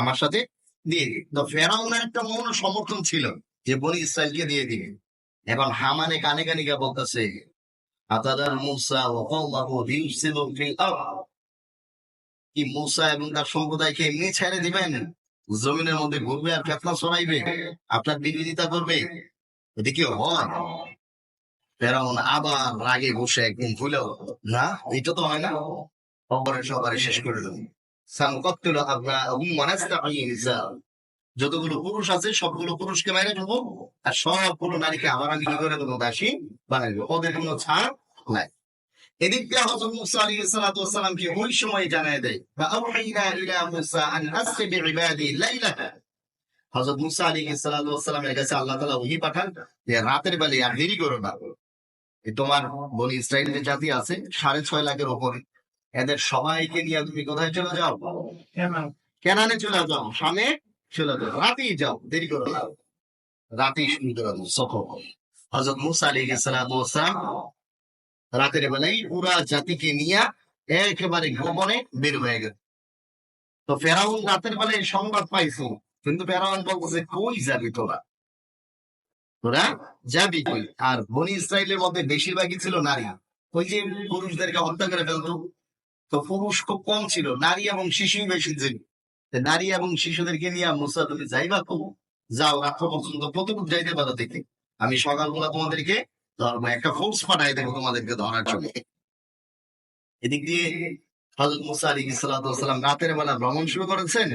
আমার সাথে দিয়ে দিন তো ফেরাউনের একটা মৌন সমর্থন ছিল যে বনি ইসরায়েলকে দিয়ে দিবে এখন হামানে কানে কানে গিয়ে বলতেছে, আতাদার মুসা ও ফিল আরদ? কি মুসা এবং তার সম্প্রদায়কে এমনি ছেড়ে দিবেন? জমিনের মধ্যে ঘুরবে আর ফেতনা ছড়াইবে? আপনার বিরোধিতা করবে? এদিকে হয়? ফেরাউন আবার রাগে বসে একদিন ভুলেও, না, এটা তো হয় না। খবরে সবারে শেষ করে দেবো। যতগুলো পুরুষ আছে, সবগুলো পুরুষকে মেরে দেবো আর সবগুলো নারীকে আবার আমি কি করে দেবো দাসী বানাই দেবো ওদের কোনো ছাড় নাই। মুসা আলাইহিস ওই সময় জানায় দেয় মুসা কাছে আল্লাহ তাআলা ওহী পাঠান যে, রাতের বেলায় আর দেরি করো না। তোমার বনি ইসরায়েলের জাতি আছে, সাড়ে ছয় লাখের উপরে এদের সবাইকে নিয়ে তুমি কোথায় চলে যাও? কেনানে চলে যাও সামনে চলে যাও। রাতেই যাও দেরি করো না। রাতেই শুরু করে দাও সফর হজরত মুসা সালাতু সালাম রাতের বেলায় পুরা জাতিকে নিয়ে একেবারে গোপনে বের হয়ে গেল। তো ফেরাউন রাতের বেলায় সংবাদ পাইছো কিন্তু ফেরাউন বলতেছে কই যাবি তোরা? তোরা যাবি কই? আর বনি ইসরায়েলের মধ্যে বেশিরভাগই ছিল নারী। ওই যে পুরুষদেরকে হত্যা করে ফেলতো তো পুরুষ খুব কম ছিল, নারী এবং শিশুই বেশি ছিল। নারী এবং শিশুদেরকে নিয়ে মুসা, তুমি যাইবা তো যাও, রাত্র পর্যন্ত প্রতিদিন যাইতে পারো দেখতে। আমি সকালবেলা তোমাদেরকে ধরবো একটা ফোর্স পাঠাই দেবো তোমাদেরকে ধরার জন্য। এদিক দিয়ে হজরত মুসা আলী ইসলাতাম রাতের বেলা ভ্রমণ শুরু করেছেন।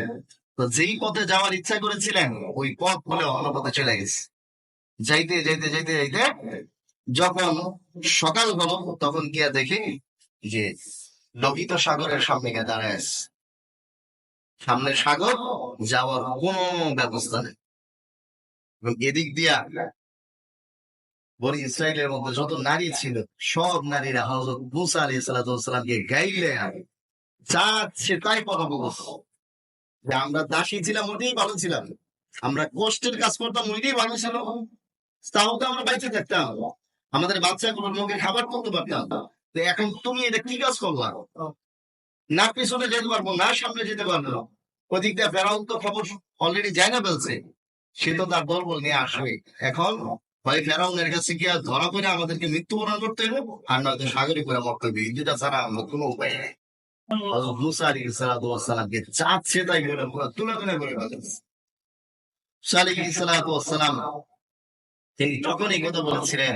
তো যেই পথে যাওয়ার ইচ্ছা করেছিলেন, ওই পথ বলে অন্য পথে চলে গেছে। যাইতে যাইতে যাইতে যাইতে যখন সকাল হলো, তখন গিয়া দেখি যে লোহিত সাগরের সামনে গিয়ে দাঁড়ায় আছে। সামনে সাগর যাওয়ার কোনো ব্যবস্থা নেই। এদিক দিয়া বনি ইসরায়েলের মধ্যে যত নারী ছিল, সব নারীরা হজরত মুসা আলী সালাতামকে গাইলে যাচ্ছে তাই কথা বলছে যে আমরা দাসী ছিলাম ওইটাই ভালো ছিলাম। আমরা কষ্টের কাজ করতাম ওইটাই ভালো ছিল। তাও তো আমরা বাইচে থাকতাম। আমাদের বাচ্চাগুলোর মুখে খাবার করতে পারতাম তো এখন তুমি এটা কি কাজ করলা? না, পিছনে যেতে পারব না, সামনে যেতে পারব না। ওদিক দিয়ে ফেরাউন তো খবর অলরেডি না ফেলছে। সে তো তার দলবল নিয়ে আসবে। এখন হয় ফেরাউনের কাছে গিয়ে ধরা করে আমাদেরকে মৃত্যুবরণ করতে হবে, আর নয়তো সাগরে করে মরতে হবে দুটা ছাড়া আমরা কোনো উপায় নেই। হযরত মুসা আলাইহিস সালাতু ওয়াস সালামকে চাচ্ছে তাই বলে তুলে তুলে আলাইহিস সালাতু ওয়াস তিনি তখন এই কথা বলেছিলেন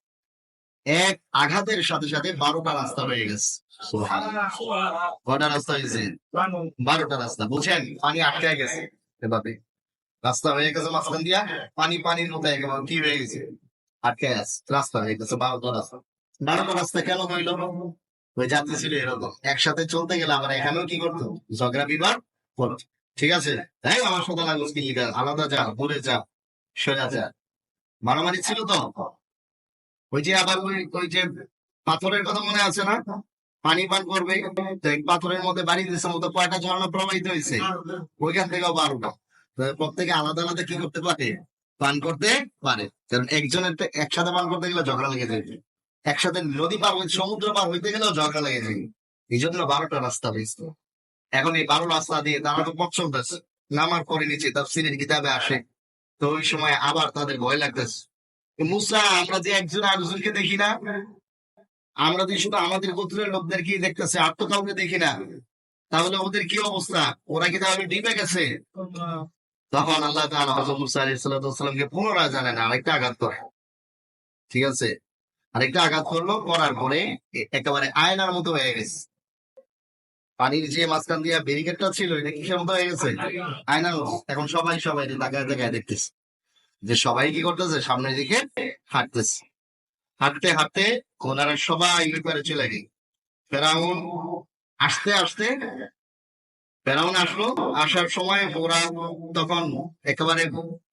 এক আঘাতের সাথে সাথে বারোটা রাস্তা হয়ে গেছে। কয়টা রাস্তা হয়েছে? বারোটা রাস্তা। বুঝছেন পানি আটকে গেছে। এভাবে রাস্তা হয়ে গেছে মাঝখান দিয়া। পানি পানির মতো একেবারে কি হয়ে গেছে? আটকে গেছে। রাস্তা হয়ে গেছে বারোটা রাস্তা। বারোটা রাস্তা কেন হইল? ওই যাত্রী ছিল এরকম। একসাথে চলতে গেলে আমরা এখানেও কি করতো ঝগড়া বিবাদ করতো ঠিক আছে? তাই আমার সাথে লাগল কি আলাদা যা দূরে যা সোজা যা। মারামারি ছিল তো? ওই যে আবার ওই ওই যে পাথরের কথা মনে আছে না? পানি পান করবে পাথরের মধ্যে বাড়ি দিচ্ছে মতো কয়টা ঝর্ণা প্রবাহিত হয়েছে ওইখান থেকে বারোটা প্রত্যেকে আলাদা আলাদা কি করতে পারে? পান করতে পারে। কারণ একজনের একসাথে পান করতে গেলে ঝগড়া লেগে যাবে একসাথে নদী পার হইতে, সমুদ্র পার হইতে গেলেও ঝগড়া লেগে যাবে এই জন্য বারোটা রাস্তা হয়েছে এখন এই বারো রাস্তা দিয়ে তারা তো পথ চলতেছে। নামার পরে নিচে তাফসিরের কিতাবে আসে। তো ওই সময় আবার তাদের ভয় লাগতেছে। মুসা, আমরা যে একজন আরেকজনকে দেখি না, আমরা যে শুধু আমাদের গোত্রের লোকদেরকে দেখতেছে, আর তো কাউকে দেখি না। তাহলে ওদের কি অবস্থা? ওরা কি তাহলে ডিবে গেছে? তখন আল্লাহ তাআলা হযরত মুসা আলাইহিস সালামকে পুনরায় জানেন আরেকটা আঘাত করে। ঠিক আছে? আরেকটা আঘাত করল, করার পরে একেবারে আয়নার মতো হয়ে গেছে। পানির যে মাঝখান দিয়ে ব্যারিকেডটা ছিল, এটা কিসের মতো হয়ে গেছে? আয়নার এখন সবাই সবাই তাকায় তাকায় দেখতেছে। যে সবাই কি করতেছে? সামনের দিকে হাঁটতেছে। হাঁটতে হাঁটতে ওনারা সবাই ওই পারে চলে গেল। ফেরাউন আসতে আসতে ফেরাউন আসলো। আসার সময় ওরা তখন একেবারে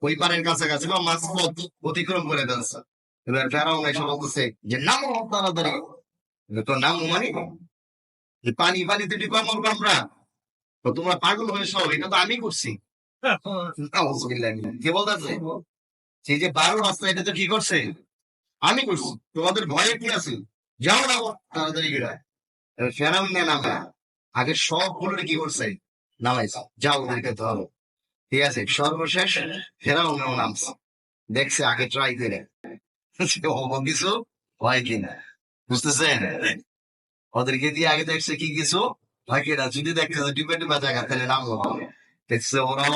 ওই পারের কাছাকাছি বা মাঝপথ অতিক্রম করে ফেলছে। এবার ফেরাউন এসে বলতেছে যে নাম তাড়াতাড়ি। তো নাম মানে যে পানি পানিতে ডিপা মরবো আমরা। তো তোমরা পাগল হয়েছ এটা তো আমি করছি। কে বলতেছে? সেই যে বারো রাস্তা, এটা তো কি করছে? আমি করছি, তোমাদের ভয়ে কি আছে। যাও না তাড়াতাড়ি গিয়ে ফেরাউন না কি করছে? নামাইছে যাও ওদেরকে ধরো। ঠিক আছে, সর্বশেষ ফেরাউন নামছে। দেখছে আগে ট্রাই করে। কিছু হয় কিনা, বুঝতেছেন? ওদেরকে দিয়ে আগে দেখছে কি কিছু হয় কিনা। যদি দেখতেছে ডিপে ডিপে জায়গা তাহলে নামলো। দেখছে ওরাও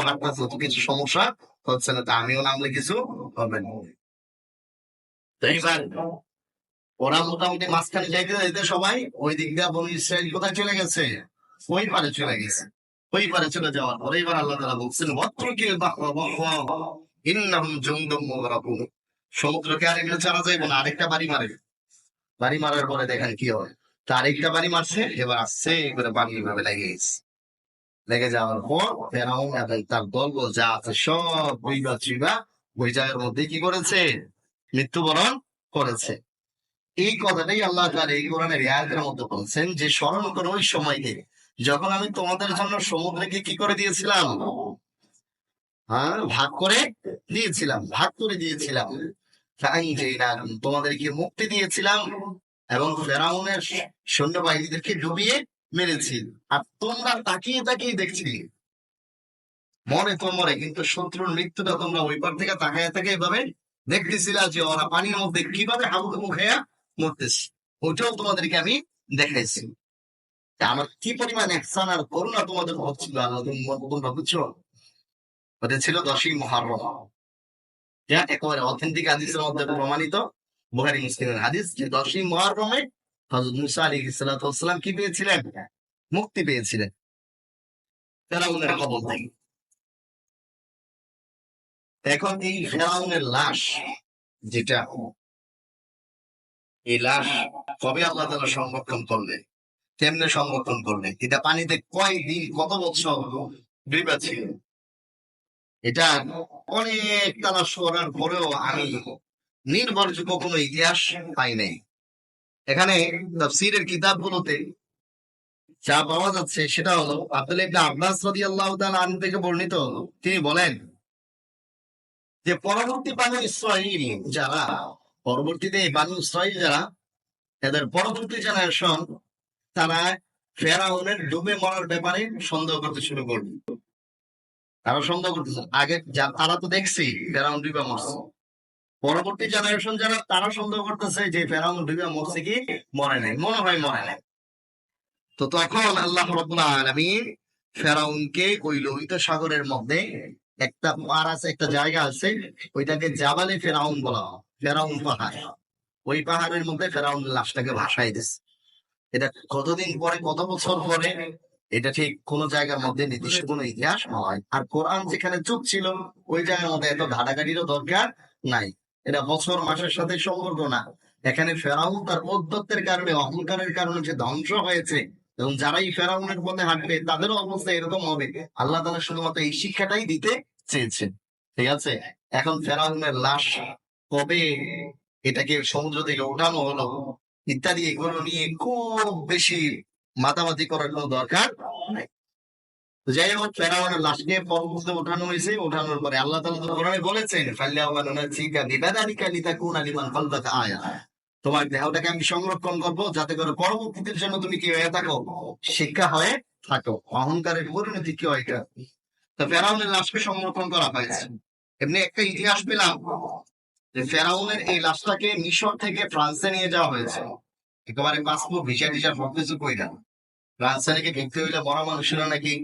কিছু সমস্যা হচ্ছে না, তা আমিও নামলে কিছু হবে না। ওরা মোটামুটি মাঝখানে যাইতে যাইতে সবাই ওই দিক দিয়ে ইসরায়েল কোথায় চলে গেছে? ওই পারে চলে গেছে। ওই পারে চলে যাওয়ার পরে এবার আল্লাহ বলছেন সমুদ্রকে আর এগুলো চালা যাইব না, আরেকটা বাড়ি মারে। বাড়ি মারার পরে দেখেন কি হয় তা আরেকটা বাড়ি মারছে, এবার আসছে করে বাড়ি ভাবে লেগে গেছে লেগে যাওয়ার পর ফেরাউন এবং তার দল যা আছে সব বইবা চুইবা ওই জায়গার মধ্যে কি করেছে? মৃত্যুবরণ করেছে। এই কথাটাই আল্লাহ তাআলা এই কোরআনের আয়াতের মধ্যে বলছেন যে, স্মরণ করো ওই সময়কে যখন আমি তোমাদের জন্য সমুদ্রকে কি করে দিয়েছিলাম? হ্যাঁ ভাগ করে দিয়েছিলাম, ভাগ করে দিয়েছিলাম। তাই যে তোমাদেরকে মুক্তি দিয়েছিলাম এবং ফেরাউনের সৈন্যবাহিনীদেরকে ডুবিয়ে মেরেছি। আর তোমরা তাকিয়ে তাকিয়ে দেখছিলে মরে তো মরে কিন্তু শত্রুর মৃত্যুটা তোমরা ওই পার থেকে তাকায় থাকে এভাবে দেখতেছিলা যে ওরা পানির মধ্যে কীভাবে হাবুডুবু খেয়া মরতেছে। ওইটাও তোমাদেরকে আমি দেখাইছি। আমার কি পরিমাণ একসান আর করুণা তোমাদের হচ্ছিল তোমরা বুঝছ? ওটা ছিল দশই মহারম একেবারে অথেন্টিক হাদিসের মধ্যে প্রমাণিত। বুহারি মুসলিমের হাদিস যে দশই মহারমে হজরত মুসা আলী ইসলাতাম কি পেয়েছিলেন? মুক্তি পেয়েছিলেন। ফেরাউনের খবর থেকে। এখন এই ফেরাউনের লাশ যেটা, এই লাশ কবে আল্লাহ তালা সংরক্ষণ করলে কেমনে সংরক্ষণ করলে এটা পানিতে কয় দিন, কত বছর ডুবে ছিল? এটা অনেক তালাশ করার পরেও আমি নির্ভরযোগ্য কোনো ইতিহাস পাই নাই। এখানে তাফসীরের কিতাবগুলোতে যা পাওয়া যাচ্ছে সেটা হলো আব্দুল ইবনে আব্বাস রাদিয়াল্লাহু তাআলা আনহু থেকে বর্ণিত হলো। তিনি বলেন যে, পরবর্তী বানু ইসরাইল যারা, পরবর্তীতে এই বানু ইসরাইল যারা এদের পরবর্তী জেনারেশন তারা ফেরাউনের ডুবে মরার ব্যাপারে সন্দেহ করতে শুরু করবে। তারা সন্দেহ করতেছে। আগে তারা তো দেখছি ফেরাউন ডুবে মরছে। পরবর্তী জেনারেশন যারা তারা সন্দেহ করতেছে যে ফেরাউন ডুবে মরছে কি? মরে নাই। মনে হয় মরে নাই। তো তখন আল্লাহ রব্বুল আলামিন ফেরাউনকে ওই লোহিত সাগরের মধ্যে একটা পার আছে, একটা জায়গা আছে, ওইটাকে জাবালে ফেরাউন বলা ফেরাউন পাহাড়। ওই পাহাড়ের মধ্যে ফেরাউন লাশটাকে ভাসাই দিছে। এটা কতদিন পরে, কত বছর পরে, এটা ঠিক কোন জায়গার মধ্যে নির্দিষ্ট কোনো ইতিহাস নয় আর কোরআন যেখানে চুপ ছিল, ওই জায়গার মধ্যে এত ঘাটাঘাটিরও দরকার নাই। এটা বছর মাসের সাথে সম্পর্ক না। এখানে ফেরাউন তার ঔদ্ধত্যের কারণে, অহংকারের কারণে যে ধ্বংস হয়েছে। এবং যারাই ফেরাউনের পথে হাঁটবে, তাদেরও অবস্থা এরকম হবে। আল্লাহ তালা শুধুমাত্র এই শিক্ষাটাই দিতে চেয়েছেন। ঠিক আছে? এখন ফেরাউনের লাশ কবে এটাকে সমুদ্র থেকে উঠানো হলো, ইত্যাদি এগুলো নিয়ে খুব বেশি মাতামাতি করার কোনো দরকার নাই। যাই হোক, ফেরাউনের লাশকে পরবর্তীতে উঠানো হয়েছে উঠানোর পরে আল্লাহ তালা কোরআনে বলেছেন আয়া। তোমার দেহটাকে আমি সংরক্ষণ করব, যাতে করে পরবর্তীদের জন্য তুমি কি হয়ে থাকো, শিক্ষা হয়ে থাকো। অহংকারের পরিণতি কি হয় এটা? তো ফেরাউনের লাশকে সংরক্ষণ করা হয়েছে। এমনি একটা ইতিহাস পেলাম যে ফেরাউনের এই লাশটাকে মিশর থেকে ফ্রান্সে নিয়ে যাওয়া হয়েছে। একেবারে পাসপোর্ট ভিসা টিসা সবকিছু কইরা। ফ্রান্সে নাকি ঢুকতে হইলে বড় মানুষেরা নাকি?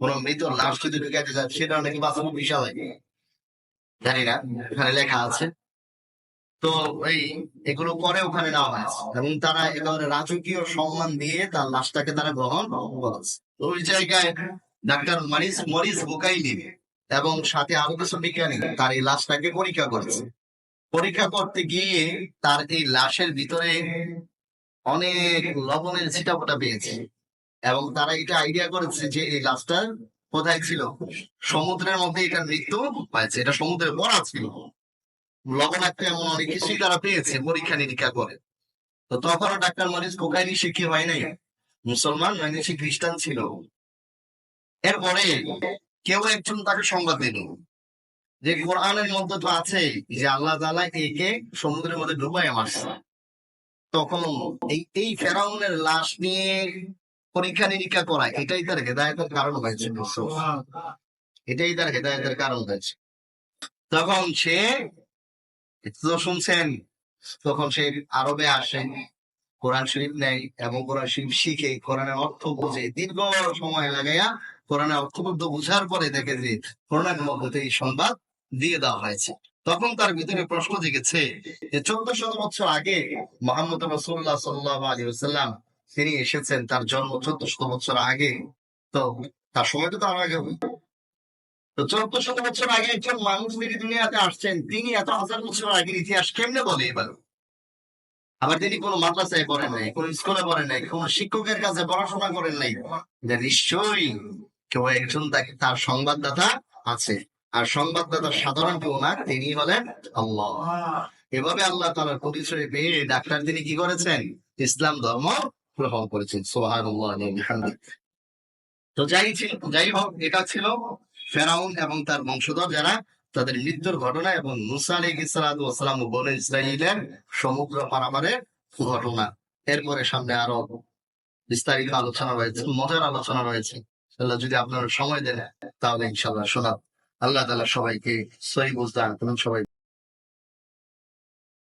কোন মৃত লাশ যদি ঢুকাতে যায় সেটাও নাকি পাসপোর্ট ভিসা লাগে জানি না, এখানে লেখা আছে। তো এই, এগুলো করে ওখানে নেওয়া হয়েছে। এবং তারা একেবারে রাজকীয় সম্মান দিয়ে তার লাশটাকে তারা গ্রহণ করেছে। ওই জায়গায় ডাক্তার মরিস মরিস বুকাইলি এবং সাথে আরও কিছু বিজ্ঞানী তার এই লাশটাকে পরীক্ষা করেছে। পরীক্ষা করতে গিয়ে তার এই লাশের ভিতরে অনেক লবণের ছিটাফোটা পেয়েছে। এবং তারা এটা আইডিয়া করেছে যে এই লাশটা কোথায় ছিল? সমুদ্রের মধ্যে এটার মৃত্যু হয়েছে, এটা সমুদ্রের বড়া ছিল। লবণাক্ত এমন অনেক কিছুই তারা পেয়েছে পরীক্ষা নিরীক্ষা করে। তো তখনও ডাক্তার মরিস কোকাইনি শিক্ষি হয় নাই। মুসলমান নয় সে খ্রিস্টান ছিল। এরপরে কেউ একজন তাকে সংবাদ দিল যে কোরআনের মধ্যে তো আছে যে আল্লাহ তাআলা একে সমুদ্রের মধ্যে ডুবাই মারছে। তখন এই এই ফেরাউনের লাশ নিয়ে পরীক্ষা নিরীক্ষা করা এটাই তার হেদায়তের কারণ হয়েছে এটাই তার হেদায়তের কারণ হয়েছে। তখন সে, তো শুনছেন, তখন সে আরবে আসে, কোরআন শরীফ নেয় এবং কোরআন শরীফ শিখে, কোরআনের অর্থ বুঝে। দীর্ঘ সময় লাগাইয়া কোরআনের অর্থবদ্ধ বুঝার পরে দেখে যে কোরআনের মধ্যে এই সংবাদ দিয়ে দেওয়া হয়েছে। তখন তার ভিতরে প্রশ্ন জেগেছে যে চোদ্দ শত বছর আগে মোহাম্মদ রসুল্লাহ সাল্লাহ আলী সাল্লাম তিনি এসেছেন তার জন্ম চোদ্দ শত বছর আগে। তো তার সময় তো তার আগে তো চোদ্দ শত বছর আগে একজন মানুষ তিনি দুনিয়াতে আসছেন, তিনি এত হাজার বছর আগের ইতিহাস কেমনে বলে এবার? আবার তিনি কোনো মাদ্রাসায় পড়েন নাই, কোন স্কুলে পড়েন নাই, কোন শিক্ষকের কাছে পড়াশোনা করেন নাই নিশ্চয়ই কেউ একজন তাকে তার সংবাদদাতা আছে। আর সংবাদদাতা সাধারণ কেউ না, তিনি হলেন আল্লাহ। এভাবে আল্লাহ তালার পরিচয় পেয়ে ডাক্তার তিনি কি করেছেন? ইসলাম ধর্ম গ্রহণ করেছেন। সোহান তো যাই যাই হোক, এটা ছিল ফেরাউন এবং তার বংশধর যারা, তাদের মৃত্যুর ঘটনা এবং মুসা আলী ইসলাম বনে ইসরায়েলের সমুদ্র পারাবারের ঘটনা। এরপরে সামনে আরও বিস্তারিত আলোচনা রয়েছে, মজার আলোচনা রয়েছে। আল্লাহ যদি আপনারা সময় দেন, তাহলে ইনশাল্লাহ শোনাব। আল্লাহ তালা সবাইকে সহি করুন, সবাই